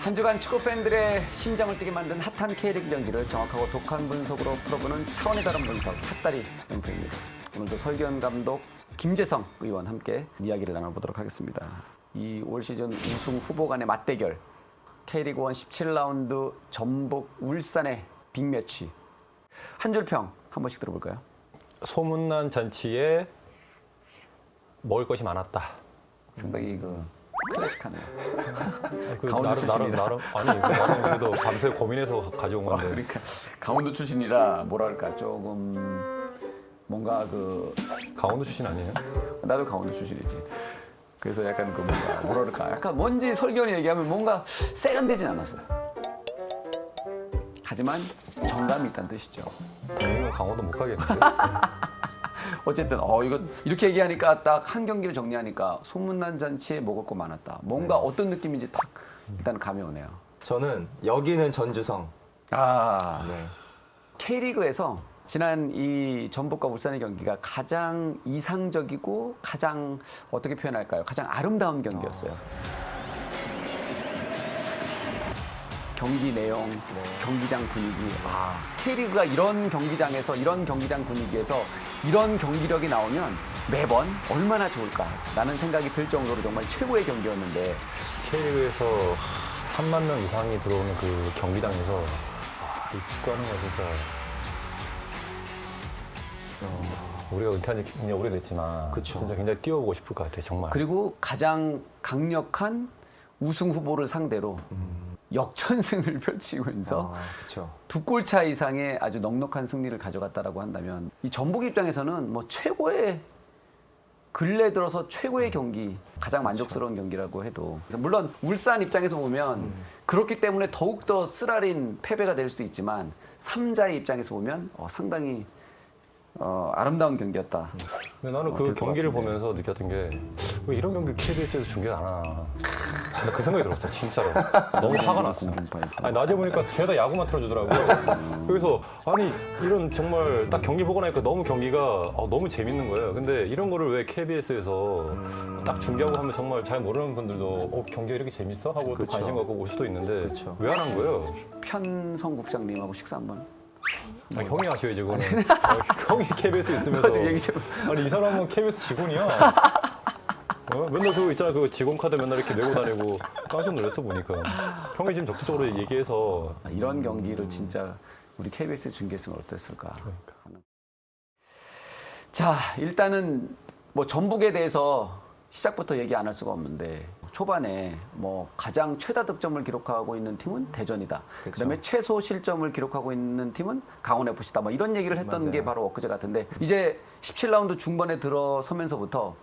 한 주간 축구 팬들의 심장을 뛰게 만든 핫한 K리그 경기를 정확하고 독한 분석으로 풀어보는 차원의 다른 분석 핫다리 랭크입니다. 오늘도 설기현 감독, 김재성 의원 함께 이야기를 나눠보도록 하겠습니다. 이 올 시즌 우승 후보 간의 맞대결 K리그 1 17라운드 전북 울산의 빅매치 한 줄 평 한 번씩 들어볼까요? 소문난 잔치에 먹을 것이 많았다. 상당히 그 클래식하네요. 그 강원도 나름 나름 출신이라. 나름 아니 그 나름 그래도 밤새 고민해서 가져온 아, 건데 그러니까 강원도 출신이라 뭐랄까 조금 뭔가 그 강원도 출신 아니에요? 나도 강원도 출신이지. 그래서 약간 그 뭔가 뭐랄까 약간 뭔지 설견이 얘기하면 뭔가 세련되진 않았어요. 하지만 정감이 있다는 뜻이죠. 강원도 못 가겠는데. 어쨌든 어 이거 이렇게 얘기하니까 딱 한 경기를 정리하니까 소문난 잔치에 먹을 거 많았다. 뭔가 어떤 느낌인지 딱 일단 감이 오네요. 저는 여기는 전주성. 아 네. K리그에서 지난 이 전북과 울산의 경기가 가장 이상적이고 가장 어떻게 표현할까요? 가장 아름다운 경기였어요. 경기 내용, 경기장 분위기. 아, K리그가 이런 경기장에서 이런 경기장 분위기에서 이런 경기력이 나오면 매번 얼마나 좋을까라는 생각이 들 정도로 정말 최고의 경기였는데 K리그에서 3만 명 이상이 들어오는 그 경기장에서 아, 이 축구하는 거 진짜 어, 우리가 은퇴한 지 굉장히 오래됐지만 그쵸. 진짜 굉장히 뛰어보고 싶을 것 같아 정말. 그리고 가장 강력한 우승 후보를 상대로 역전승을 펼치면서 아, 그렇죠. 두골 차 이상의 아주 넉넉한 승리를 가져갔다라고 한다면 이 전북 입장에서는 뭐 최고의 근래 들어서 최고의 경기 가장 만족스러운 경기라고 해도 물론 울산 입장에서 보면 그렇기 때문에 더욱 더 쓰라린 패배가 될 수도 있지만 삼자의 입장에서 보면 어, 상당히 어, 아름다운 경기였다. 근데 나는 어, 그 경기를. 보면서 느꼈던 게 왜 이런 경기를 KBS에서 중계 안 하나. 근데 그 생각이 들었어 진짜로. 너무 화가 났어. 공중파에서. 아니 낮에 보니까 죄다 야구만 틀어주더라고. 그래서 아니 이런 정말 딱 경기 보고 나니까 너무 경기가 아, 너무 재밌는 거예요. 근데 이런 거를 왜 KBS에서 딱 중계하고 하면 정말 잘 모르는 분들도 어 경기가 이렇게 재밌어 하고 또 그쵸. 관심 갖고 올 수도 있는데 그쵸. 왜 안 한 거예요? 편성 국장님하고 식사 한번 아, 형이 하셔야지 그거는. 어, 형이 KBS 있으면서 좀. 아니 이 사람은 KBS 직원이야. 어? 맨날 그 있잖아 그 직원 카드 맨날 이렇게 메고 다니고 깜짝 놀랐어 보니까 형이 지금 적극적으로 얘기해서 아, 이런 경기를 진짜 우리 KBS 중계승은 어땠을까 하는. 자, 일단은 뭐 전북에 대해서 시작부터 얘기 안 할 수가 없는데 초반에 뭐 가장 최다 득점을 기록하고 있는 팀은 대전이다. 그쵸. 그다음에 최소 실점을 기록하고 있는 팀은 강원 FC다. 뭐 이런 얘기를 했던 맞아요. 게 바로 엊그제 같은데 이제 17라운드 중반에 들어서면서부터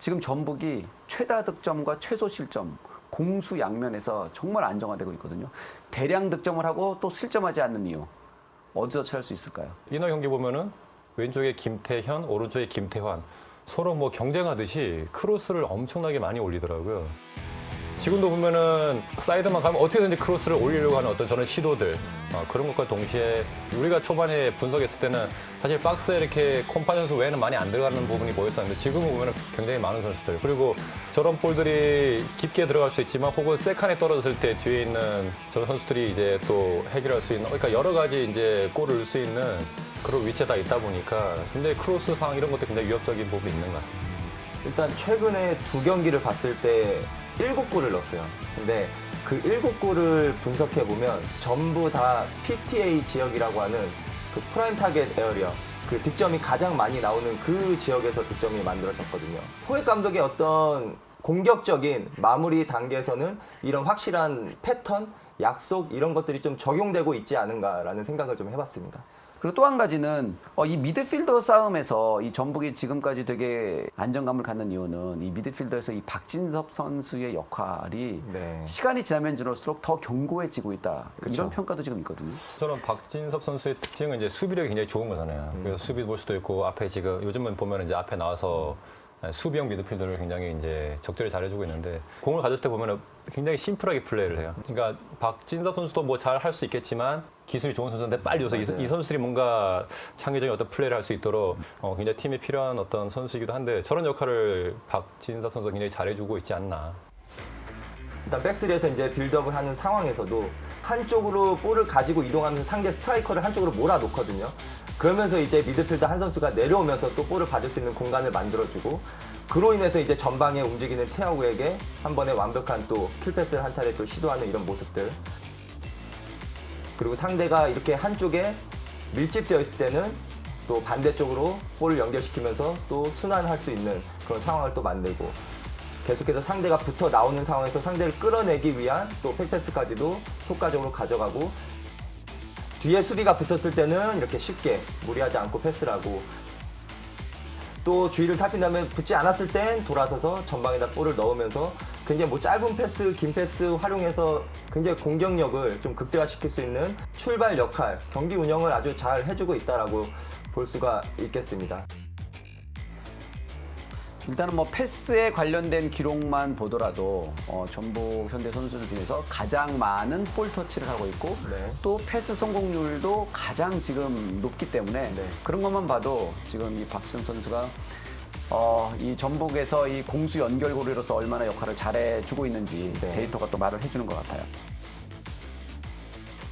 지금 전북이 최다 득점과 최소 실점 공수 양면에서 정말 안정화되고 있거든요. 대량 득점을 하고 또 실점하지 않는 이유 어디서 찾을 수 있을까요? 이날 경기 보면은 왼쪽에 김태현, 오른쪽에 김태환 서로 뭐 경쟁하듯이 크로스를 엄청나게 많이 올리더라고요. 지금도 보면은 사이드만 가면 어떻게든지 크로스를 올리려고 하는 어떤 저는 시도들 어, 그런 것과 동시에 우리가 초반에 분석했을 때는 사실 박스에 이렇게 콤파 선수 외에는 많이 안 들어가는 부분이 보였었는데 지금 보면은 굉장히 많은 선수들 그리고 저런 볼들이 깊게 들어갈 수 있지만 혹은 세칸에 떨어졌을 때 뒤에 있는 저런 선수들이 이제 또 해결할 수 있는 그러니까 여러 가지 이제 골을 넣을 수 있는 그런 위치에 다 있다 보니까 굉장히 크로스 상황 이런 것도 굉장히 위협적인 부분이 있는 것 같습니다. 일단 최근에 두 경기를 봤을 때 일곱 골을 넣었어요. 근데 그 일곱 골을 분석해 보면 전부 다 PTA 지역이라고 하는 그 프라임 타겟 에어리어 그 득점이 가장 많이 나오는 그 지역에서 득점이 만들어졌거든요. 포획 감독의 어떤 공격적인 마무리 단계에서는 이런 확실한 패턴, 약속 이런 것들이 좀 적용되고 있지 않은가라는 생각을 좀 해봤습니다. 그리고 또 한 가지는 어, 이 미드필더 싸움에서 이 전북이 지금까지 되게 안정감을 갖는 이유는 이 미드필더에서 이 박진섭 선수의 역할이 네. 시간이 지나면 지날수록 더 견고해지고 있다. 그쵸. 이런 평가도 지금 있거든요. 저는 박진섭 선수의 특징은 이제 수비력이 굉장히 좋은 거잖아요. 그래서 수비 볼 수도 있고 앞에 지금 요즘은 보면 이제 앞에 나와서 수비형 미드필더를 굉장히 이제 적절히 잘해주고 있는데 공을 가졌을 때 보면 굉장히 심플하게 플레이를 해요. 그러니까 박진섭 선수도 뭐 잘 할 수 있겠지만 기술이 좋은 선수인데 빨리 줘서 이. 이 선수들이 뭔가 창의적인 어떤 플레이를 할 수 있도록 어, 굉장히 팀에 필요한 어떤 선수이기도 한데 저런 역할을 박진섭 선수가 굉장히 잘해주고 있지 않나. 일단 백스리에서 이제 빌드업을 하는 상황에서도 한쪽으로 볼을 가지고 이동하면서 상대 스트라이커를 한쪽으로 몰아놓거든요. 그러면서 이제 미드필더 한 선수가 내려오면서 또 볼을 받을 수 있는 공간을 만들어주고 그로 인해서 이제 전방에 움직이는 티아고에게 한 번에 완벽한 또 킬패스를 한 차례 또 시도하는 이런 모습들. 그리고 상대가 이렇게 한쪽에 밀집되어 있을 때는 또 반대쪽으로 볼을 연결시키면서 또 순환할 수 있는 그런 상황을 또 만들고 계속해서 상대가 붙어 나오는 상황에서 상대를 끌어내기 위한 또 백패스까지도 효과적으로 가져가고 뒤에 수비가 붙었을 때는 이렇게 쉽게 무리하지 않고 패스를 하고 또 주의를 살핀 다음에 붙지 않았을 땐 돌아서서 전방에다 볼을 넣으면서 굉장히 뭐 짧은 패스, 긴 패스 활용해서 굉장히 공격력을 좀 극대화시킬 수 있는 출발 역할, 경기 운영을 아주 잘 해주고 있다라고 볼 수가 있겠습니다. 일단은 뭐 패스에 관련된 기록만 보더라도 어, 전북 현대 선수들 중에서 가장 많은 볼 터치를 하고 있고 네. 또 패스 성공률도 가장 지금 높기 때문에 네. 그런 것만 봐도 지금 이 박지성 선수가 어, 이 전북에서 이 공수 연결고리로서 얼마나 역할을 잘해주고 있는지 네. 데이터가 또 말을 해주는 것 같아요.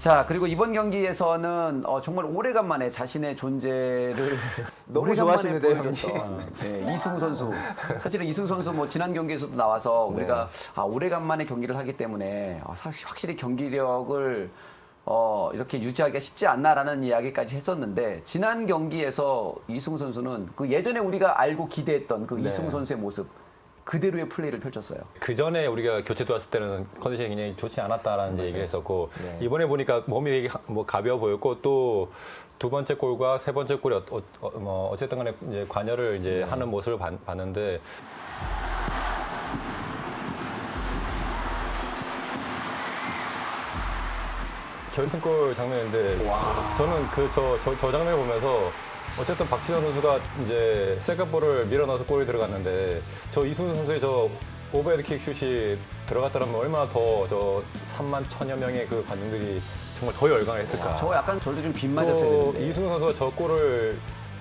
자 그리고 이번 경기에서는 어, 정말 오래간만에 자신의 존재를 너무 오래간만에 좋아하시는데요, 보여줬던, 네, 이승우 선수 사실은 이승우 선수 뭐 지난 경기에서도 나와서 우리가 아, 오래간만에 경기를 하기 때문에 아, 사실 확실히 경기력을 어, 이렇게 유지하기가 쉽지 않나라는 이야기까지 했었는데 지난 경기에서 이승우 선수는 그 예전에 우리가 알고 기대했던 그 네. 이승우 선수의 모습 그대로의 플레이를 펼쳤어요. 그 전에 우리가 교체 들어왔을 때는 컨디션이 굉장히 좋지 않았다라는 이제 얘기를 했었고 네. 이번에 보니까 몸이 되게 가- 뭐 가벼워 보였고 또 두 번째 골과 세 번째 골이 어, 어, 어, 뭐 어쨌든 간에 이제 관여를 이제 하는 모습을 봤, 봤는데 결승골 장면인데 저는 그저저 장면을 보면서 어쨌든 박진영 선수가 이제 세컨볼을 밀어넣어서 골이 들어갔는데 저 이승우 선수의 저 오버헤드 킥 슛이 들어갔더라면 얼마나 더 저 3만 천여 명의 그 관중들이 정말 더 열광을 했을까. 저 약간 저도 좀 빗맞았어야 또 되는데 이승우 선수가 저 골을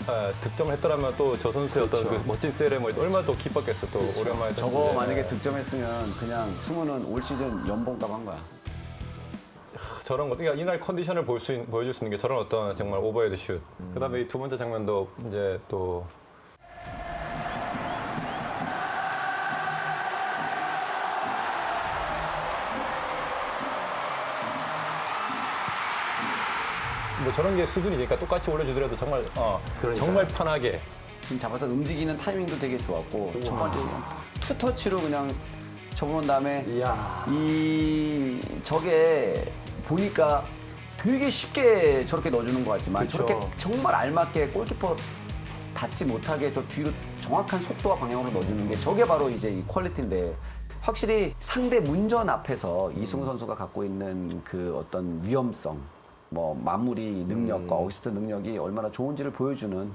아, 득점을 했더라면 또 저 선수의 어떤 그렇죠. 그 멋진 세레머니 얼마나 또 기뻤겠어 또 오랜만에 또 저거 이제. 만약에 득점했으면 그냥 승우는 올 시즌 연봉값 한 거야. 저런 것, 그러니까 이날 컨디션을 볼 수, 있- 보여줄 수 있는 게 저런 어떤 정말 오버헤드 슛. 음. 그다음에 이 두 번째 장면도 이제 또 뭐 저런 게 수준이니까 똑같이 올려주더라도 정말 어, 그러니까요. 정말 편하게 지금 잡아서 움직이는 타이밍도 되게 좋았고 첫 번째 그냥 투 터치로 그냥 접어놓은 다음에 이야. 이 저게 보니까 되게 쉽게 저렇게 넣어주는 것 같지만 그쵸. 저렇게 정말 알맞게 골키퍼 닿지 못하게 저 뒤로 정확한 속도와 방향으로 넣어주는 게 저게 바로 이제 이 퀄리티인데 확실히 상대 문전 앞에서 이승우 선수가 갖고 있는 그 어떤 위험성 뭐 마무리 능력과 어시스트 능력이 얼마나 좋은지를 보여주는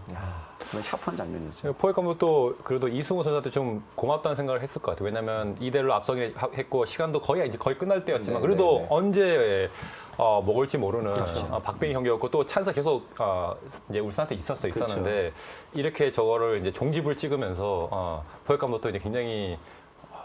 그런 샤프한 장면이었어요. 포획 감독도 그래도 이승우 선수한테 좀 고맙다는 생각을 했을 것 같아요. 왜냐하면 2대1로 앞서게 하- 했고 시간도 거의 이제 거의 끝날 때였지만 네, 그래도 네, 네. 언제 어, 먹을지 모르는 어, 박빙의 경기였고 또 찬스 계속 어, 이제 울산한테 있었어 있었는데 이렇게 저거를 이제 종집을 찍으면서 어, 포획 감독도 이제 굉장히 어,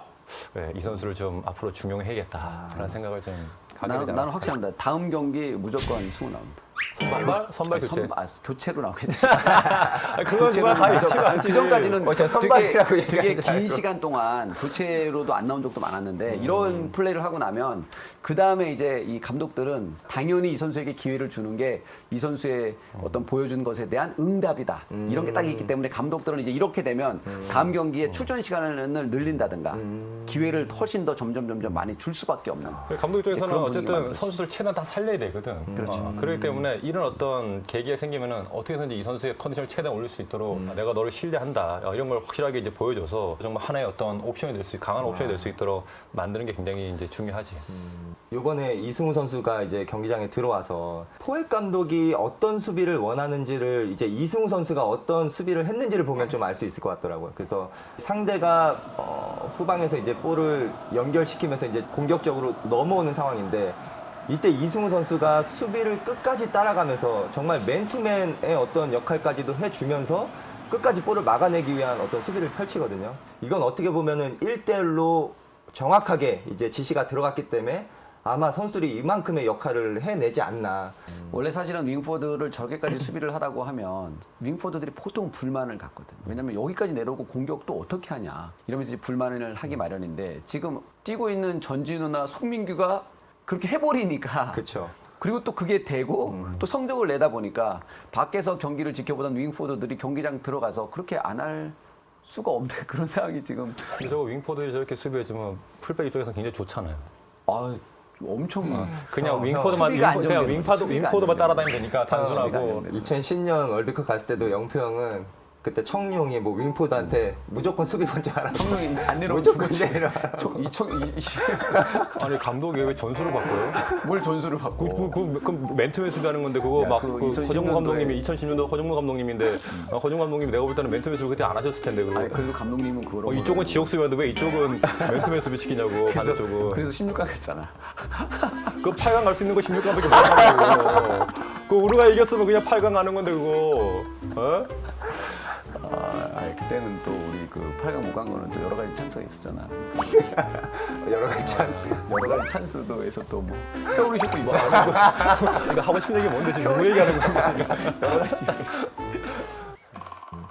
네, 이 선수를 좀 앞으로 중용해야겠다라는 생각을 좀 나는, 나는. 확실합니다. 다음 경기 무조건 승우 나옵니다. 선발 선발 아니, 교체. 선- 아, 교체로 나오겠지. 아, 그건 정말 하이치가 않지. 그 전까지는 어, 저 되게, 선발이라고 되게 얘기하는 줄 긴 알고. 시간 동안 교체로도 안 나온 적도 많았는데 이런 플레이를 하고 나면 그 다음에 이제 이 감독들은 당연히 이 선수에게 기회를 주는 게 이 선수의 어떤 보여준 것에 대한 응답이다 이런 게 딱 있기 때문에 감독들은 이제 이렇게 되면 다음 경기에 출전 시간을 늘린다든가 기회를 훨씬 더 점점 점점 많이 줄 수밖에 없는 감독 입장에서는 그런 분위기가 어쨌든. 선수들 최대한 다 살려야 되거든. 그렇죠. 어, 그렇기 때문에 이런 어떤 계기가 생기면은 어떻게 해서든지 이 선수의 컨디션을 최대한 올릴 수 있도록 아, 내가 너를 신뢰한다. 어, 이런 걸 확실하게 이제 보여줘서 정말 하나의 어떤 옵션이 될 수, 강한 옵션이 될 수 있도록 만드는 게 굉장히 이제 중요하지. 요번에 이승우 선수가 이제 경기장에 들어와서 포획 감독이 어떤 수비를 원하는지를 이제 이승우 선수가 어떤 수비를 했는지를 보면 좀 알 수 있을 것 같더라고요. 그래서 상대가 어, 후방에서 이제 볼을 연결시키면서 이제 공격적으로 넘어오는 상황인데 이때 이승우 선수가 수비를 끝까지 따라가면서 정말 맨투맨의 어떤 역할까지도 해주면서 끝까지 볼을 막아내기 위한 어떤 수비를 펼치거든요. 이건 어떻게 보면은 1대1로 정확하게 이제 지시가 들어갔기 때문에 아마 선수들이 이만큼의 역할을 해내지 않나. 원래 사실은 윙포드를 저렇게까지 수비를 하라고 하면 윙포드들이 보통 불만을 갖거든. 왜냐면 여기까지 내려오고 공격도 어떻게 하냐. 이러면서 불만을 하기 마련인데 지금 뛰고 있는 전진우나 송민규가 그렇게 해버리니까. 그렇죠. 그리고 또 그게 되고 또 성적을 내다 보니까 밖에서 경기를 지켜보던 윙포드들이 경기장 들어가서 그렇게 안 할 수가 없는 그런 상황이 지금. 근데 저거 윙포드들이 저렇게 수비해주면 풀백 입장에서 굉장히 좋잖아요. 아 엄청 그냥 형, 윙포드만 수비가 윙포, 그냥 윙파드 윙포드만 따라다니면 되니까 수비가 단순하고. 안정되는 2010년 월드컵 갔을 때도 영표 형은 그때 청룡이 뭐 윙포드한테 무조건 수비 먼저 하라. 성능이 안 내려오면 무조건 죽었지. 내려. 저- 이 청- 이- 이- 아니 감독이 왜 전술을 바꿔요? 뭘 전술을 그, 받고 그, 그, 그 맨투맨 수비하는 건데 그거 야, 막그 그, 2010 허정무 감독님이 년도에 2010년도 허정무 감독님인데 어, 허정무 감독님이 내가 볼 때는 맨투맨 수비 그때 안 하셨을 텐데 그거 아니 그래도 감독님은 그거로 어, 이쪽은 지역 수비였는데 왜 이쪽은 맨투맨 수비 시키냐고 반대쪽은 그래서 16강 했잖아. 그 8강 갈 수 있는 거 16강밖에 못 하는 그 우리가 이겼으면 그냥 8강 가는 건데 그거 어? 아, 그때는 또 우리 그 8강 못 간 거는 또 여러 가지 찬스가 있었잖아. 여러 가지 찬스. 여러 가지 찬스도에서 또뭐 떠오르셨도 있어. 그러니까 하고 싶은 얘기 뭔데 지금 누구 얘기하는 거야? 여러 가지.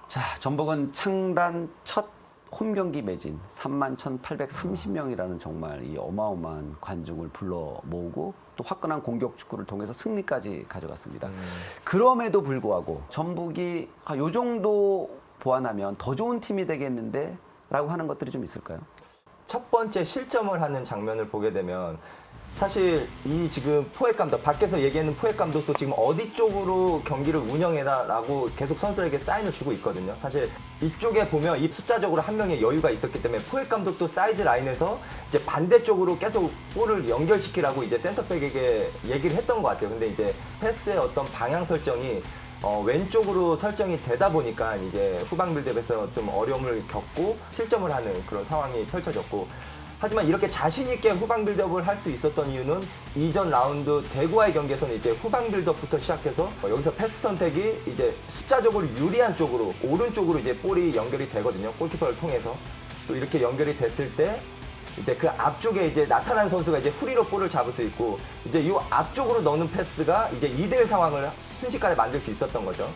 자, 전북은 창단 첫 홈 경기 매진 3만 1,830명이라는 정말 이 어마어마한 관중을 불러 모으고 또 화끈한 공격 축구를 통해서 승리까지 가져갔습니다. 그럼에도 불구하고 전북이 아, 요 정도 보완하면 더 좋은 팀이 되겠는데 라고 하는 것들이 좀 있을까요? 첫 번째 실점을 하는 장면을 보게 되면 사실 이 지금 포획 감독 밖에서 얘기하는 포획 감독도 지금 어디 쪽으로 경기를 운영해라라고 계속 선수들에게 사인을 주고 있거든요. 사실 이쪽에 보면 이 숫자적으로 한 명의 여유가 있었기 때문에 포획 감독도 사이드 라인에서 이제 반대쪽으로 계속 볼을 연결시키라고 이제 센터백에게 얘기를 했던 것 같아요. 근데 이제 패스의 어떤 방향 설정이 어, 왼쪽으로 설정이 되다 보니까 이제 후방 빌드업에서 좀 어려움을 겪고 실점을 하는 그런 상황이 펼쳐졌고 하지만 이렇게 자신 있게 후방 빌드업을 할 수 있었던 이유는 이전 라운드 대구와의 경기에서는 이제 후방 빌드업부터 시작해서 어, 여기서 패스 선택이 이제 숫자적으로 유리한 쪽으로 오른쪽으로 이제 볼이 연결이 되거든요 골키퍼를 통해서. 또 이렇게 연결이 됐을 때 이제 그 앞쪽에 이제 나타난 선수가 이제 후리로 볼을 잡을 수 있고 이제 이 앞쪽으로 넣는 패스가 이제 2대1 상황을 순식간에 만들 수 있었던 거죠.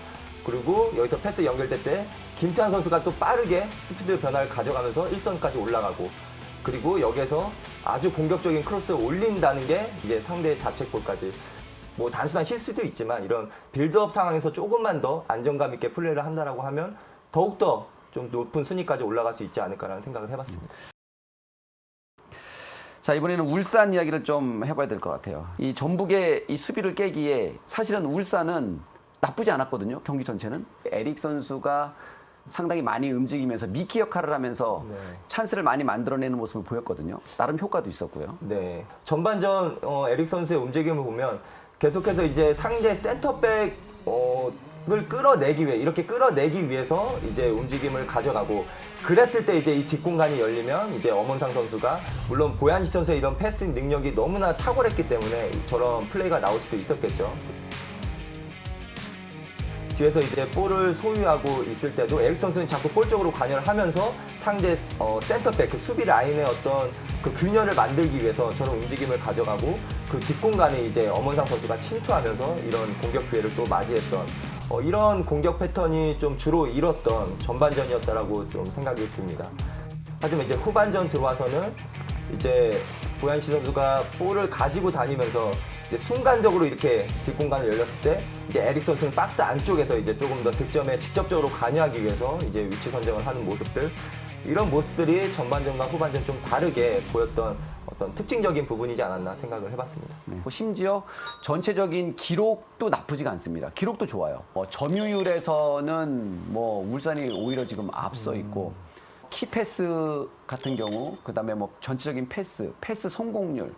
그리고 여기서 패스 연결될 때 김태환 선수가 또 빠르게 스피드 변화를 가져가면서 1선까지 올라가고 그리고 여기에서 아주 공격적인 크로스를 올린다는 게 이제 상대의 자책골까지 뭐 단순한 실수도 있지만 이런 빌드업 상황에서 조금만 더 안정감 있게 플레이를 한다라고 하면 더욱더 좀 높은 순위까지 올라갈 수 있지 않을까라는 생각을 해봤습니다. 자 이번에는 울산 이야기를 좀 해봐야 될 것 같아요. 이 전북의 이 수비를 깨기에 사실은 울산은 나쁘지 않았거든요. 경기 전체는 에릭 선수가 상당히 많이 움직이면서 미키 역할을 하면서 네. 찬스를 많이 만들어내는 모습을 보였거든요. 나름 효과도 있었고요. 네. 전반전 어, 에릭 선수의 움직임을 보면 계속해서 이제 상대 센터백 어, 을 끌어내기 위해 이렇게 끌어내기 위해서 이제 움직임을 가져가고 그랬을 때 이제 이 뒷공간이 열리면 이제 엄원상 선수가 물론 보얀시 선수의 이런 패싱 능력이 너무나 탁월했기 때문에 저런 플레이가 나올 수도 있었겠죠. 뒤에서 이제 볼을 소유하고 있을 때도 에릭 선수는 자꾸 볼 쪽으로 관여를 하면서 상대 어, 센터백 그 수비 라인의 어떤 그 균열을 만들기 위해서 저런 움직임을 가져가고 그 뒷공간에 이제 엄원상 선수가 침투하면서 이런 공격 기회를 또 맞이했던 어, 이런 공격 패턴이 좀 주로 이뤘던 전반전이었다라고 좀 생각이 듭니다. 하지만 이제 후반전 들어와서는 이제 고현시 선수가 볼을 가지고 다니면서 이제 순간적으로 이렇게 뒷공간을 열렸을 때 이제 에릭 선수는 박스 안쪽에서 이제 조금 더 득점에 직접적으로 관여하기 위해서 이제 위치 선정을 하는 모습들 이런 모습들이 전반전과 후반전 좀 다르게 보였던 어떤 특징적인 부분이지 않았나 생각을 해봤습니다. 네. 뭐 심지어 전체적인 기록도 나쁘지가 않습니다. 기록도 좋아요. 뭐 점유율에서는 뭐 울산이 오히려 지금 앞서 있고 키패스 같은 경우 그다음에 뭐 전체적인 패스, 패스 성공률,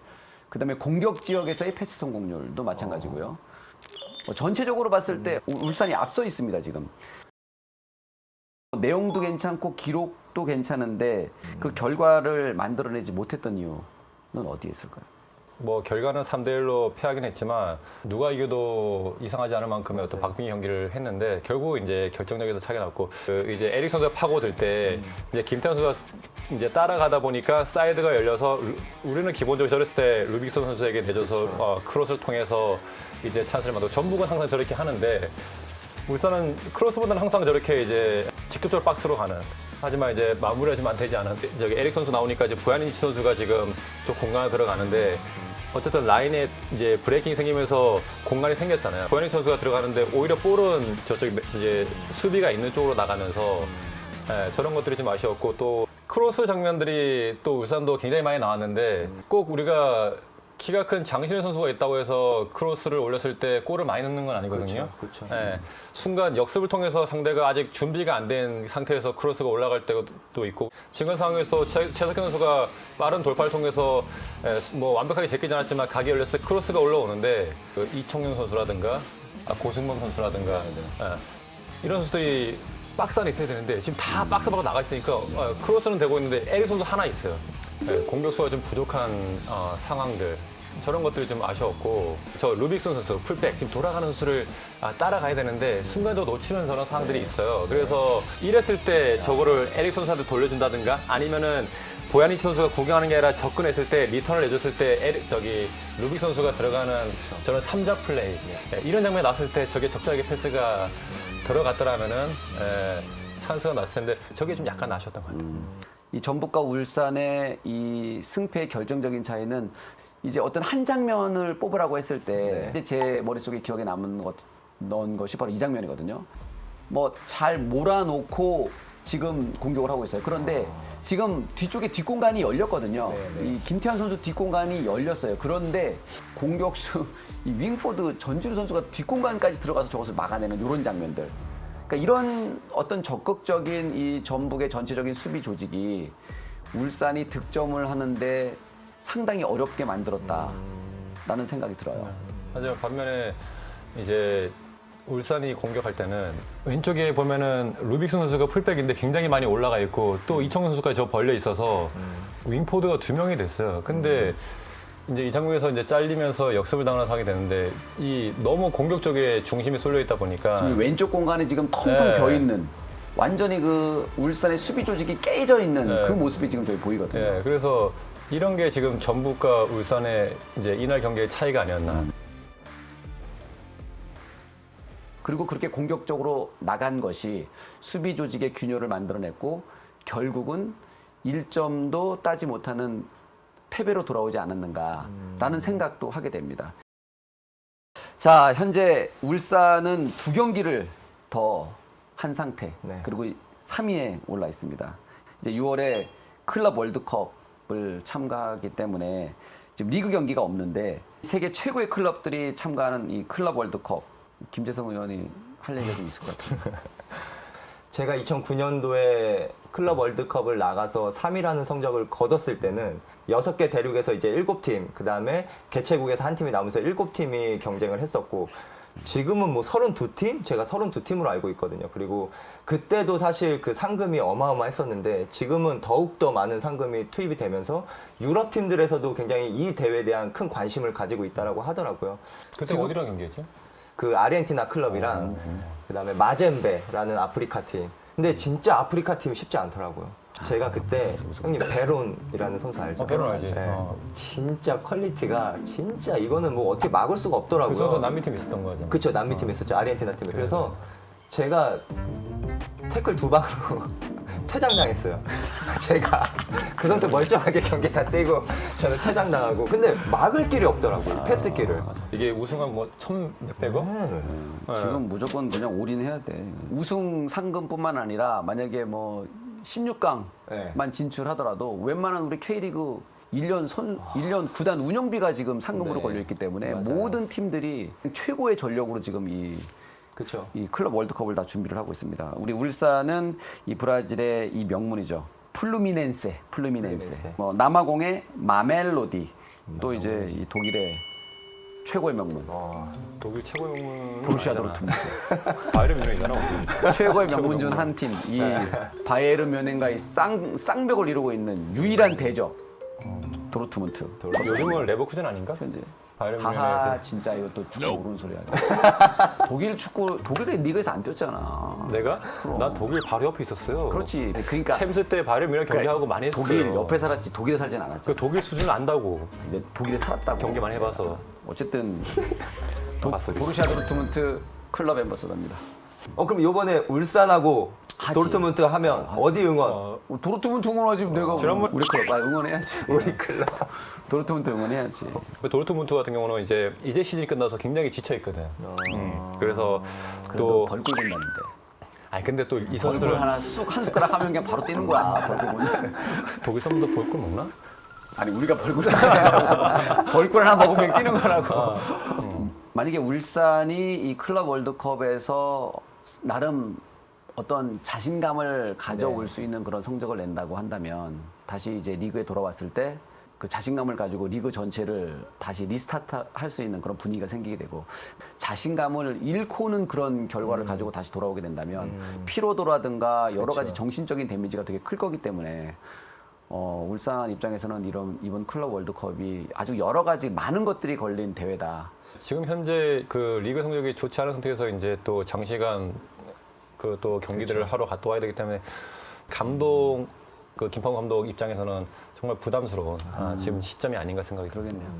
그다음에 공격 지역에서의 패스 성공률도 마찬가지고요. 뭐 전체적으로 봤을 때 우- 울산이 앞서 있습니다 지금. 내용도 괜찮고 기록도 괜찮은데 그 결과를 만들어내지 못했던 이유는 어디에 있을까요? 뭐 결과는 3대 1로 패하긴 했지만 누가 이겨도 이상하지 않을 만큼의 어떤 박빙의 경기를 했는데 결국 이제 결정력에서 차이 났고 그 이제 에릭 선수가 파고들 때 이제 김태현 선수가 이제 따라가다 보니까 사이드가 열려서 루- 우리는 기본적으로 저랬을 때 루빅슨 선수에게 내줘서 어, 크로스를 통해서 이제 찬스를 만들고 전북은 항상 저렇게 하는데 울산은 크로스보다는 항상 저렇게 이제 직접적으로 박스로 가는. 하지만 이제 마무리하지만 되지 않은 저기 에릭 선수 나오니까 이제 부야니치 선수가 지금 좀 공간에 들어가는데 어쨌든 라인에 이제 브레이킹이 생기면서 공간이 생겼잖아요. 부야니치 선수가 들어가는데 오히려 볼은 저쪽 이제 수비가 있는 쪽으로 나가면서 예, 저런 것들이 좀 아쉬웠고 또 크로스 장면들이 또 울산도 굉장히 많이 나왔는데 꼭 우리가 키가 큰 장신일 선수가 있다고 해서 크로스를 올렸을 때 골을 많이 넣는 건 아니거든요. 그렇죠. 예, 순간 역습을 통해서 상대가 아직 준비가 안 된 상태에서 크로스가 올라갈 때도 있고 지금 상황에서 최, 최석현 선수가 빠른 돌파를 통해서 예, 뭐 완벽하게 제끼지 않았지만 각이 열렸을 때 크로스가 올라오는데 그 이청용 선수라든가 아, 고승범 선수라든가 예, 이런 선수들이 박스 안에 있어야 되는데 지금 다 박스 밖으로 나가 있으니까 어, 크로스는 되고 있는데 에릭 선수 하나 있어요. 예, 공격수가 좀 부족한 어, 상황들 저런 것들이 좀 아쉬웠고 저 루빅슨 선수 풀백 지금 돌아가는 선수를 아, 따라가야 되는데 순간적으로 놓치는 저런 상황들이 있어요. 그래서 이랬을 때 저거를 에릭 선수한테 돌려준다든가 아니면은 보야니치 선수가 구경하는 게 아니라 접근했을 때 리턴을 내줬을 때 에릭 저기 루빅 선수가 들어가는 저런 삼자 플레이 예, 이런 장면이 나왔을 때 저게 적절하게 패스가 들어갔더라면은 예, 찬스가 났을 텐데 저게 좀 약간 아쉬웠던 것 같아요. 이 전북과 울산의 이 승패의 결정적인 차이는 이제 어떤 한 장면을 뽑으라고 했을 때 이제 제 머릿속에 기억에 남은 것 넣은 것이 바로 이 장면이거든요. 뭐 잘 몰아놓고 지금 공격을 하고 있어요. 그런데 지금 뒤쪽에 뒷공간이 열렸거든요. 이 김태환 선수 뒷공간이 열렸어요. 그런데 공격수 이 윙포드 전지루 선수가 뒷공간까지 들어가서 저것을 막아내는 이런 장면들. 그러니까 이런 어떤 적극적인 이 전북의 전체적인 수비 조직이 울산이 득점을 하는데 상당히 어렵게 만들었다라는 생각이 들어요. 하지만 반면에 이제 울산이 공격할 때는 왼쪽에 보면은 루빅슨 선수가 풀백인데 굉장히 많이 올라가 있고 또 이청용 선수까지 저 벌려 있어서 윙포드가 두 명이 됐어요. 근데 이제 이 장면에서 이제 잘리면서 역습을 당하는 상황이 되는데 이 너무 공격 쪽에 중심이 쏠려 있다 보니까 지금 왼쪽 공간에 지금 텅텅 네. 비어 있는 완전히 그 울산의 수비 조직이 깨져 있는 네. 그 모습이 지금 저희 보이거든요. 예, 그래서 이런 게 지금 전북과 울산의 이제 이날 경기의 차이가 아니었나. 그리고 그렇게 공격적으로 나간 것이 수비 조직의 균열을 만들어냈고 결국은 1점도 따지 못하는 패배로 돌아오지 않았는가라는 생각도 하게 됩니다. 자, 현재 울산은 두 경기를 더 한 상태. 네. 그리고 3위에 올라 있습니다. 이제 6월에 클럽 월드컵을 참가하기 때문에 지금 리그 경기가 없는데 세계 최고의 클럽들이 참가하는 이 클럽 월드컵 김재성 의원이 할 얘기가 좀 있을 것 같아요. 제가 2009년도에 클럽 월드컵을 나가서 3위라는 성적을 거뒀을 때는 6개 대륙에서 이제 7팀, 그 다음에 개최국에서 한 팀이 남으면서 7팀이 경쟁을 했었고, 지금은 뭐 32팀? 제가 32팀으로 알고 있거든요. 그리고 그때도 사실 그 상금이 어마어마했었는데, 지금은 더욱더 많은 상금이 투입이 되면서 유럽 팀들에서도 굉장히 이 대회에 대한 큰 관심을 가지고 있다라고 하더라고요. 그때 어디랑 경기했죠? 그 아르헨티나 클럽이랑 그다음에 마젠베라는 아프리카 팀. 근데 진짜 아프리카 팀 쉽지 않더라고요. 제가 그때 형님 베론이라는 선수 알죠? 어, 베론 알지. 네. 어. 진짜 퀄리티가 진짜 이거는 뭐 어떻게 막을 수가 없더라고요. 그 선수 남미 팀 있었던 거죠. 그쵸 남미 팀에 있었죠 아르헨티나 팀에. 그래서 제가 태클 두 방으로 퇴장당했어요. 제가 그 선수 멀쩡하게 경기 다 뛰고 저는 퇴장당하고. 근데 막을 길이 없더라고요. 패스 길을. 이게 우승한 뭐천 몇백억? 음. 지금 무조건 그냥 올인해야 돼. 우승 상금뿐만 아니라 만약에 뭐 16강만 네. 진출하더라도 웬만한 우리 K리그 1년 선 1년 구단 운영비가 지금 상금으로 네. 걸려 있기 때문에 맞아요. 모든 팀들이 최고의 전력으로 지금 이 그쵸. 이 클럽 월드컵을 다 준비를 하고 있습니다. 우리 울산은 이 브라질의 이 명문이죠. 플루미넨세, 플루미넨세. 플루미넨세. 뭐 남아공의 마멜로디. 또 이제 이 독일의 최고의 명문. 어, 독일 최고 영문 보르시아 도르트문트. 바이른 뮌헨이잖아. 우리. 최고의 명문 중 한 팀. 이 바이에른 뮌헨과의 쌍 쌍벽을 이루고 있는 유일한 대적. 도르트문트 요즘은 레버쿠젠 아닌가? 현재. 바이에른 하하 뮌헨의 진짜 이것도 축구 모르는 소리 하네. 독일 축구 독일의 리그에서 안 뛰었잖아. 그- 내가? 그럼. 나 독일 바로 옆에 있었어요. 그렇지. 그러니까 챔스 때 바이에른 뮌헨 경기하고 많이 했어요. 독일 옆에 살았지 독일에 살진 않았지. 그 독일 수준을 안다고 근데 독일에 살았다고. 경기 많이 해봐서 어쨌든 도, 봤어. 보루시아 도르트문트 클럽 엠버서더입니다. 어 그럼 요번에 울산하고 하지. 도르트문트 하면 어디 응원? 어, 어, 도르트문트 응원하지 내가 지난번- 우리 클럽 아, 응원해야지. 우리 클럽. 도르트문트 응원해야지. 그 도르트문트 같은 경우는 이제 이제 시즌이 끝나서 굉장히 지쳐 있거든. 음, 그래서 또 벌꿀 된다는데. 아니 근데 또 이 벌꿀 선수들은 하나 쑥 한 숟가락 하면 그냥 바로 뛰는 거야. 벌꿀 먹는. 독일 선수도 볼걸 먹나? 아니 우리가 벌꿀 하나 벌꿀 하나 먹으면 뛰는 거라고. 아, 만약에 울산이 이 클럽 월드컵에서 나름 어떤 자신감을 가져올 수 있는 그런 성적을 낸다고 한다면 다시 이제 리그에 돌아왔을 때 그 자신감을 가지고 리그 전체를 다시 리스타트 할 수 있는 그런 분위기가 생기게 되고 자신감을 잃고는 그런 결과를 가지고 다시 돌아오게 된다면 피로도라든가 여러 가지 정신적인 데미지가 되게 클 거기 때문에 어, 울산 입장에서는 이런 이번 클럽 월드컵이 아주 여러 가지 많은 것들이 걸린 대회다. 지금 현재 그 리그 성적이 좋지 않은 상태에서 이제 또 장시간 그 또 경기들을 하러 갔다 와야 되기 때문에 감독 그 김판국 감독 입장에서는 정말 부담스러운 아, 지금 시점이 아닌가 생각이 들어요. 그러겠네요.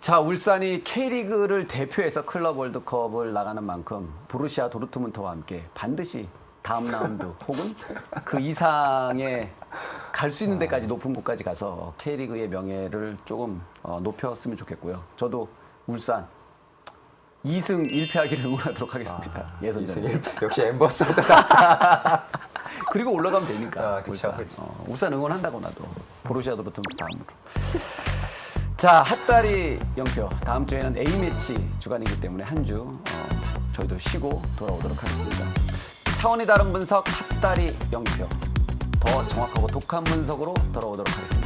자, 울산이 K리그를 대표해서 클럽 월드컵을 나가는 만큼 보루시아 도르트문트와 함께 반드시 다음 라운드 혹은 그 이상의 갈 수 있는 데까지 높은 곳까지 가서 K리그의 명예를 조금 어, 높였으면 좋겠고요. 저도 울산 2승 1패하기를 응원하도록 하겠습니다. 예선전에서. 역시 엠버서더. 그리고 올라가면 되니까. 아, 그쵸, 울산. 그쵸. 어, 울산 응원한다고 나도. 보루시아 도르트문트 다음으로. 자, 핫다리 영표. 다음 주에는 A매치 주간이기 때문에 한 주 어, 저희도 쉬고 돌아오도록 하겠습니다. 차원이 다른 분석 핫다리 영표. 더 정확하고 독한 분석으로 돌아오도록 하겠습니다.